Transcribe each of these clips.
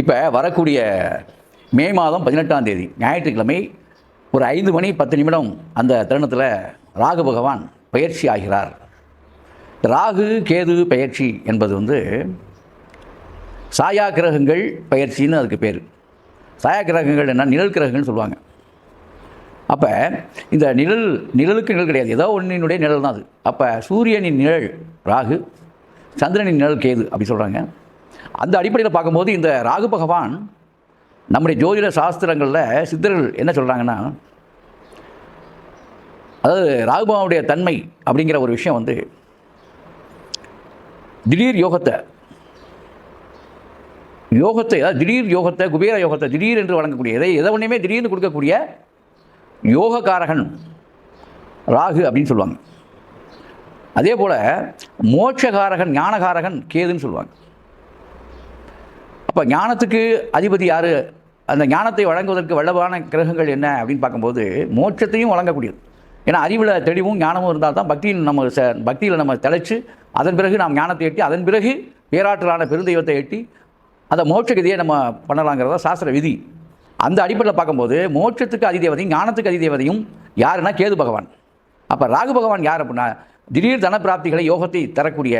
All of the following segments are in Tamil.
இப்போ வரக்கூடிய மே மாதம் பதினெட்டாம் தேதி ஞாயிற்றுக்கிழமை ஒரு ஐந்து மணி பத்து நிமிடம் அந்த தருணத்தில் ராகு பகவான் பயிற்சி ஆகிறார். ராகு கேது பயிற்சி என்பது வந்து சாயா கிரகங்கள் பயிற்சின்னு அதுக்கு பேர். சாயா கிரகங்கள் என்ன? நிழல் கிரகங்கள்னு சொல்லுவாங்க. அப்போ இந்த நிழல் நிழலுக்கு நிழல் கிடையாது. ஏதோ ஒன்றினுடைய நிழல் தான் அது. அப்போ சூரியனின் நிழல் ராகு சந்திரனின் நிழல் கேது அப்படி சொல்கிறாங்க அந்த அடிப்படையில் பார்க்கும்போது இந்த ராகு பகவான் நம்முடைய ஜோதிட சாஸ்திரங்களில் சித்தர்கள் என்ன சொல்கிறாங்கன்னா அதாவது ராகுபகவானுடைய தன்மை அப்படிங்கிற ஒரு விஷயம் வந்து திடீர் யோகத்தை யோகத்தை அதாவது திடீர் யோகத்தை குபேர யோகத்தை திடீர் என்று வழங்கக்கூடிய எதை எதை ஒன்றுமே திடீர்னு கொடுக்கக்கூடிய யோகக்காரகன் ராகு அப்படின்னு சொல்லுவாங்க. அதே போல் மோட்சகாரகன் ஞானகாரகன் கேதுன்னு சொல்லுவாங்க. அப்போ ஞானத்துக்கு அதிபதி யார்? அந்த ஞானத்தை வழங்குவதற்கு வல்லவான கிரகங்கள் என்ன அப்படின்னு பார்க்கும்போது மோட்சத்தையும் வழங்கக்கூடியது. ஏன்னா அறிவில் தெளிவும் ஞானமும் இருந்தால் தான் பக்தியில் நம்ம ச பக்தியில் நம்ம தெளித்து அதன் பிறகு நாம் ஞானத்தை எட்டி அதன் பிறகு பேராற்றலான பெருந்தெய்வத்தை எட்டி அந்த மோட்ச கதியை நம்ம பண்ணலாங்கிறதா சாஸ்திர விதி. அந்த அடிப்படையில் பார்க்கும்போது மோட்சத்துக்கு அதிதேவதையும் ஞானத்துக்கு அதிதேவதையும் யாருன்னா கேது பகவான். அப்போ ராகு பகவான் யார் அப்படின்னா திடீர் தனப்பிராப்திகளை யோகத்தை தரக்கூடிய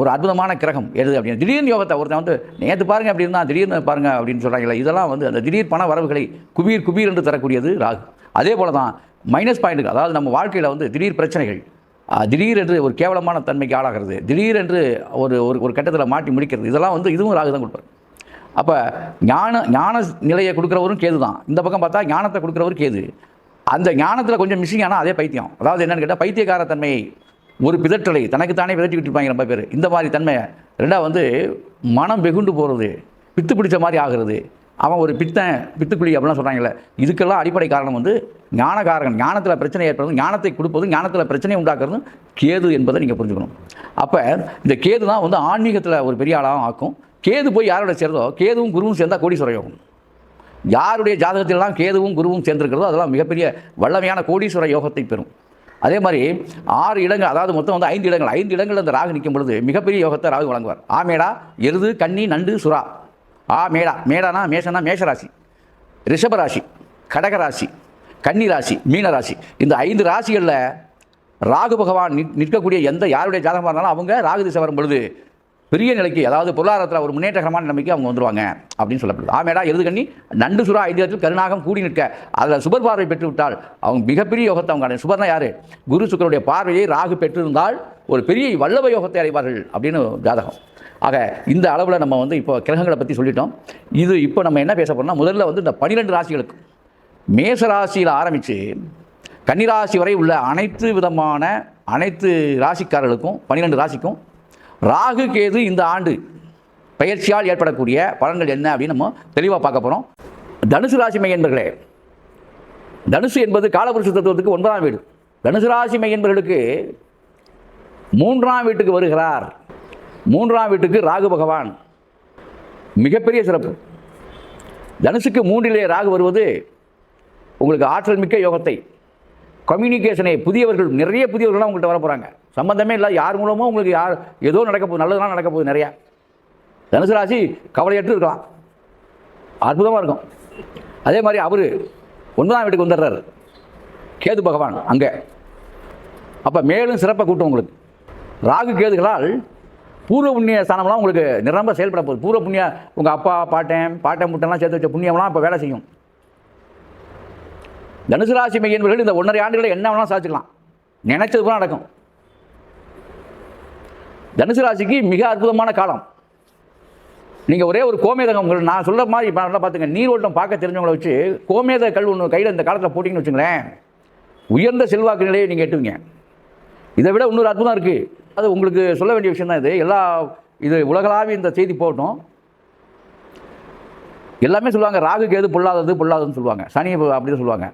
ஒரு அற்புதமான கிரகம் எது அப்படின்னு. திடீர்னு யோகத்தை ஒருத்தன் வந்து நேற்று பாருங்க அப்படி இருந்தால் திடீர்னு பாருங்க அப்படின்னு சொல்கிறாங்களே இதெல்லாம் வந்து அந்த திடீர் பண வரவுகளை குபீர் குபீர் என்று தரக்கூடியது ராகு. அதே போல தான் மைனஸ் பாயிண்ட்டுக்கு அதாவது நம்ம வாழ்க்கையில் வந்து திடீர் பிரச்சனைகள் திடீர் என்று ஒரு கேவலமான தன்மைக்கு ஆளாகிறது திடீர் என்று ஒரு ஒரு ஒரு கட்டத்தில் மாட்டி முடிக்கிறது இதெல்லாம் வந்து இதுவும் ராகு தான் கொடுப்பார். அப்போ ஞான ஞான நிலையை கொடுக்குறவரும் கேது தான். இந்த பக்கம் பார்த்தா ஞானத்தை கொடுக்குறவரும் கேது. அந்த ஞானத்தில் கொஞ்சம் மிஸ்ஸிங் ஆனால் அதே பைத்தியம். அதாவது என்னென்னு கேட்டால் பைத்தியக்கார தன்மையை ஒரு பிதற்றலை தனக்குத்தானே விதட்டிக்கிட்டு இருப்பாங்க ரொம்ப பேர். இந்த மாதிரி தன்மை ரெண்டாவது வந்து மனம் வெகுண்டு போகிறது பித்து பிடிச்ச மாதிரி ஆகிறது. அவன் ஒரு பித்தன் பித்துக்குழி அப்படிலாம் சொல்கிறாங்களே இதுக்கெல்லாம் அடிப்படை காரணம் வந்து ஞானகாரகன். ஞானத்தில் பிரச்சனை ஏற்படுறது ஞானத்தை கொடுப்பதும் ஞானத்தில் பிரச்சனை உண்டாக்குறதும் கேது என்பதை நீங்கள் புரிஞ்சுக்கணும். அப்போ இந்த கேது தான் வந்து ஆன்மீகத்தில் ஒரு பெரிய ஆளாகவும் ஆக்கும். கேது போய் யாரோட சேர்ந்தோ கேதுவும் குருவும் சேர்ந்தால் கோடீஸ்வர யாருடைய ஜாதகத்திலலாம் கேதுவும் குருவும் சேர்ந்திருக்கிறதோ அதெல்லாம் மிகப்பெரிய வல்லமையான கோடீஸ்வர யோகத்தை பெறும். அதே மாதிரி ஆறு இடங்கள் அதாவது மொத்தம் வந்து ஐந்து இடங்கள். ஐந்து இடங்கள் அந்த ராகு நிற்கும் பொழுது மிகப்பெரிய யோகத்தை ராகு வழங்குவார். ஆமேடா எருது கன்னி நண்டு சுறா. ஆ மேடா. மேடானா மேஷனா மேஷராசி. ரிஷபராசி கடகராசி கன்னி ராசி மீன ராசி இந்த ஐந்து ராசிகளில் ராகு பகவான் நிற்கக்கூடிய எந்த யாருடைய ஜாதகமாக இருந்தாலும் அவங்க ராகு திசை வரும் பொழுது பெரிய நிலைக்கு அதாவது பொருளாதாரத்தில் ஒரு முன்னேற்றகரமான நிலைமைக்கு அவங்க வந்துருவாங்க அப்படின்னு சொல்லப்படுது. ஆமேடா எருது கண்ணி நண்டு சுறா ஐந்தியத்தில் கருணாகம் கூடி நிற்க. அதில் சுபர் பார்வை பெற்று விட்டால் அவங்க மிகப்பெரிய யோகத்தை அவங்க சுபர்னா யார்? குரு சுக்கருடைய பார்வையை ராகு பெற்றிருந்தால் ஒரு பெரிய வல்லப யோகத்தை அடைவார்கள் அப்படின்னு ஜாதகம். ஆக இந்த அளவில் நம்ம வந்து இப்போ கிரகங்களை பற்றி சொல்லிட்டோம். இது இப்போ நம்ம என்ன பேச போகிறோம்னா முதல்ல வந்து இந்த பனிரெண்டு ராசிகளுக்கு. மேச ராசியில் ஆரம்பித்து கன்னிராசி வரை உள்ள அனைத்து விதமான அனைத்து ராசிக்காரர்களுக்கும் பன்னிரெண்டு ராசிக்கும் ராகு கேது இந்த ஆண்டு பயிற்சியால் ஏற்படக்கூடிய பலன்கள் என்ன அப்படின்னு நம்ம தெளிவாக பார்க்க போகிறோம் தனுசு ராசி மையன்பர்களே தனுசு என்பது காலபுருஷ தத்துவத்துக்கு ஒன்பதாம் வீடு. தனுசு ராசி மையன்பர்களுக்கு மூன்றாம் வீட்டுக்கு வருகிறார். மூன்றாம் வீட்டுக்கு ராகு பகவான். மிகப்பெரிய சிறப்பு. தனுசுக்கு மூன்றிலே ராகு வருவது உங்களுக்கு ஆற்றல் மிக்க யோகத்தை. கம்யூனிகேஷனை புதியவர்கள் நிறைய புதியவர்கள்லாம் உங்கள்கிட்ட வர போகிறாங்க சம்பந்தமே இல்லை. யார் மூலமோ உங்களுக்கு யார் ஏதோ நடக்க போகுது நல்லதெல்லாம் நடக்க போகுது நிறையா. தனுசு ராசி கவலையற்று இருக்கலாம். அற்புதமாக இருக்கும். அதே மாதிரி அவர் ஒன்பதாம் வீட்டுக்கு வந்துடுறாரு. கேது பகவான் அங்கே. அப்போ மேலும் சிறப்பை கூட்டும் உங்களுக்கு. ராகு கேதுகளால் பூர்வ புண்ணிய ஸ்தானம்லாம் உங்களுக்கு நிரம்ப செயல்பட போகுது. பூர்வ புண்ணிய உங்கள் அப்பா பாட்டன் பாட்டன் முட்டெல்லாம் சேர்த்து வச்ச புண்ணியம்லாம் இப்போ வேலை செய்யும். தனுசு ராசி மையன்பர்கள் இந்த ஒன்றரை ஆண்டுகளை என்ன வேணாலும் சாதிச்சுக்கலாம். நினைச்சது கூட நடக்கும். தனுசு ராசிக்கு மிக அற்புதமான காலம். நீங்கள் ஒரே ஒரு கோமேதகம் உங்களுக்கு நான் சொல்கிற மாதிரி இப்போ நல்லா பார்த்துங்க நீரோட்டம் பார்க்க தெரிஞ்சவங்களை வச்சு கோமேத கல் ஒன்று கையில் இந்த காலத்தில் போட்டிங்கன்னு வச்சுங்களேன் உயர்ந்த செல்வாக்கு நிலையை நீங்கள் எட்டுவீங்க. இதை விட இன்னொரு அற்புதம் இருக்குது அது உங்களுக்கு சொல்ல வேண்டிய விஷயம் தான் இது. எல்லா இது உலகளாவிய இந்த செய்தி போகட்டும். எல்லாமே சொல்லுவாங்க ராகு கேது பொல்லாதது பொல்லாததுன்னு சொல்லுவாங்க. சனி அப்படி சொல்லுவாங்க.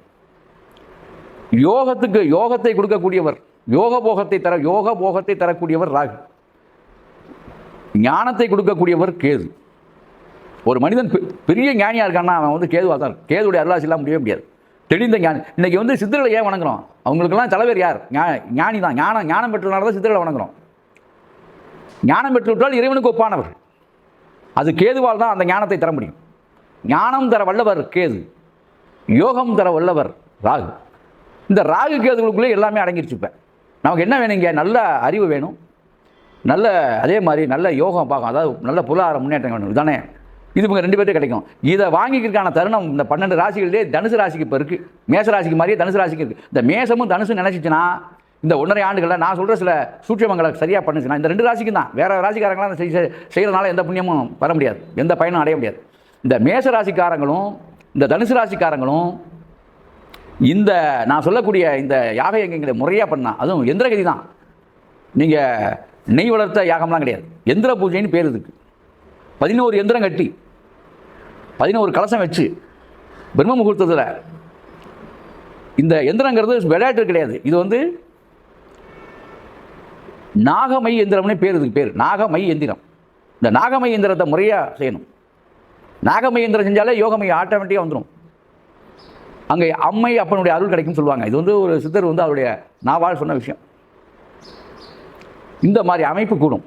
யோகத்துக்கு யோகத்தை கொடுக்கக்கூடியவர் யோக போகத்தை தர யோக போகத்தை தரக்கூடியவர் ராகு. ஞானத்தை கொடுக்கக்கூடியவர் கேது. ஒரு மனிதன் பெ- பெரிய ஞானியாக இருக்கான்னா அவன் வந்து கேதுவாக தான் இருக்கும். கேதுடைய அருளாசி இல்லாமல் முடியவே முடியாது. தெளிந்த ஞானி இன்றைக்கி வந்து சித்திரலை ஏன் வணங்குறோம்? அவங்களுக்கெல்லாம் தலைவர் யார்? ஞானி தான். ஞானம் ஞானம் பெற்றனால தான் சித்திரலை வணங்குறோம். ஞானம் பெற்றுவிட்டால் இறைவனுக்கு ஒப்பானவர். அது கேதுவால் தான் அந்த ஞானத்தை தர முடியும். ஞானம் தர வல்லவர் கேது. யோகம் தர வல்லவர் ராகு. இந்த ராகு கேதுகளுக்குள்ளே எல்லாமே அடங்கிடுச்சுப்பேன் நமக்கு என்ன வேணுங்க நல்ல அறிவு வேணும். நல்ல அதே மாதிரி நல்ல யோகம் பார்க்கும். அதாவது நல்ல பொருளாதார முன்னேற்றம் வேணும் தானே? இது இவங்க ரெண்டு பேர்த்தே கிடைக்கும். இதை வாங்கிக்கிறதுக்கான தருணம் இந்த பன்னெண்டு ராசிகளிலே தனுசு ராசிக்கு இப்போ இருக்குது மேச ராசிக்கு மாதிரியே தனுசு ராசிக்கு இருக்குது இந்த மேசமும் தனுசு நினச்சிச்சுன்னா இந்த ஒன்றரை ஆண்டுகளில் நான் சொல்கிற சில சூட்சமங்களை சரியாக பண்ணுச்சுன்னா இந்த ரெண்டு ராசிக்கு தான். வேறு ராசிக்காரங்களாம் அதை செய் செய்கிறதுனால எந்த புண்ணியமும் வர முடியாது. எந்த பயனும் அடைய முடியாது. இந்த மேச ராசிக்காரங்களும் இந்த தனுசு ராசிக்காரங்களும் இந்த நான் சொல்லக்கூடிய இந்த யாக யங்கங்களை முறையாக பண்ணால் அதுவும் எந்திரகதி தான். நீங்கள் நெய் வளர்த்த யாகம்லாம் கிடையாது. எந்திர பூஜைன்னு பேர் இதுக்கு பதினோரு எந்திரம் கட்டி பதினோரு கலசம் வச்சு பிரம்ம முகூர்த்தத்தில் இந்த எந்திரங்கிறது விளையாட்டு கிடையாது. இது வந்து நாகமை எந்திரம்னே பேர் இதுக்கு பேர். நாகமை எந்திரம். இந்த நாகமை எந்திரத்தை முறையாக செய்யணும். நாகமை எந்திரம் செஞ்சாலே யோகமை ஆட்டோமேட்டிக்காக வந்துடும் அங்கே அம்மை அப்பனுடைய அருள் கிடைக்கும்னு சொல்லுவாங்க. இது வந்து ஒரு சித்தர் வந்து அவருடைய நாவால் சொன்ன விஷயம். இந்த மாதிரி அமைப்பு கூடும்.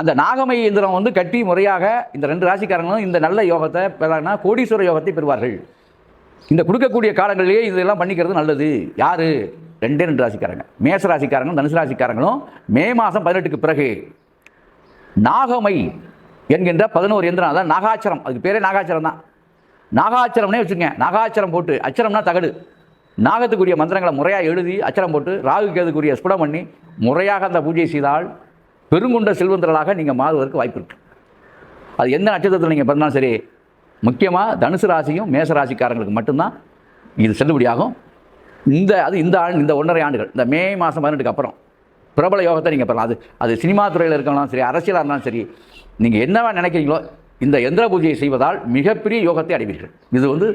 அந்த நாகமை இயந்திரம் வந்து கட்டி முறையாக இந்த ரெண்டு ராசிக்காரங்களும் இந்த நல்ல யோகத்தை பெறாங்கன்னா கோடீஸ்வர யோகத்தை பெறுவார்கள். இந்த கொடுக்கக்கூடிய காலங்களிலேயே இதெல்லாம் பண்ணிக்கிறது நல்லது. யார்? ரெண்டே ரெண்டு ராசிக்காரங்க. மேச ராசிக்காரங்களும் தனுசு ராசிக்காரங்களும் மே மாதம் பதினெட்டுக்கு பிறகு நாகமை என்கின்ற பதினோரு எந்திரம் அதான் நாகாச்சரம். அதுக்கு பேரே நாகாச்சரம் தான் நாகாச்சரம்னே வச்சுக்கோங்க. நாகாச்சரம் போட்டு அச்சரம்னா தகடு. நாகத்துக்குரிய மந்திரங்களை முறையாக எழுதி அச்சரம் போட்டு ராகு கேதுக்குரிய ஸ்புடம் பண்ணி முறையாக அந்த பூஜை செய்தால் பெருங்குண்ட செல்வந்தர்களாக நீங்கள் மாறுவதற்கு வாய்ப்பு இருக்கு. அது எந்த நட்சத்திரத்தில் நீங்கள் பிறந்தாலும் சரி முக்கியமாக தனுசு ராசியும் மேச ராசிக்காரங்களுக்கு மட்டும்தான் இது செல்லுபடியாகும் இந்த அது இந்த ஆண்டு இந்த ஒன்றரை ஆண்டுகள் இந்த மே மாதம் பதினெட்டுக்கு அப்புறம் பிரபல யோகத்தை நீங்கள் பெறலாம். அது அது சினிமா துறையில் இருக்கலாம் சரி அரசியலாக இருந்தாலும் சரி நீங்கள் என்னவா நினைக்கிறீங்களோ இந்த எந்திர பூஜையை செய்வதால் மிகப்பெரிய யோகத்தை அடைவீர்கள். இது வந்து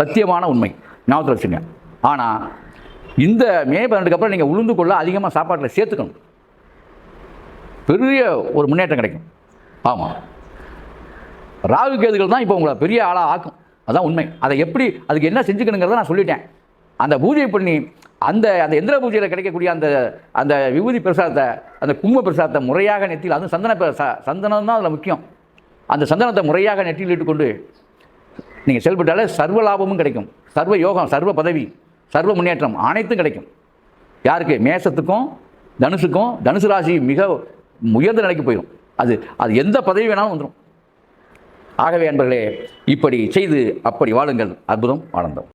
சத்தியமான உண்மை. ஞாபகத்தில் வச்சுங்க ஆனால் இந்த மே பன்னெண்டுக்கு அப்புறம் நீங்கள் உளுந்து கொள்ள அதிகமாக சாப்பாட்டில் சேர்த்துக்கணும். பெரிய ஒரு முன்னேற்றம் கிடைக்கும். ஆமாம் ராகு கேதுகள் தான் இப்போ உங்களை பெரிய ஆளாக ஆக்கும். அதான் உண்மை. அதை எப்படி அதுக்கு என்ன செஞ்சுக்கணுங்கிறத நான் சொல்லிட்டேன். அந்த பூஜை பண்ணி அந்த அந்த எந்திர பூஜையில் கிடைக்கக்கூடிய அந்த அந்த விபூதி பிரசாதத்தை அந்த கும்ப பிரசாதத்தை முறையாக நெத்தியில் அதுவும் சந்தன பிரசா சந்தனம் தான் அதில் முக்கியம். அந்த சந்தனத்தை முறையாக நெற்றியில் இட்டுக்கொண்டு நீங்கள் செயல்பட்டாலே சர்வ லாபமும் கிடைக்கும். சர்வ யோகம் சர்வ பதவி. சர்வ முன்னேற்றம் அனைத்தும் கிடைக்கும். யாருக்கு? மேசத்துக்கும் தனுசுக்கும் தனுசு ராசி மிக உயர்ந்த நிலைக்கு போயிடும் அது அது எந்த பதவி வேணாலும் வந்துடும் ஆகவே அன்பர்களே இப்படி செய்து அப்படி வாழுங்கள். அற்புதம் வாழ்ந்தோம்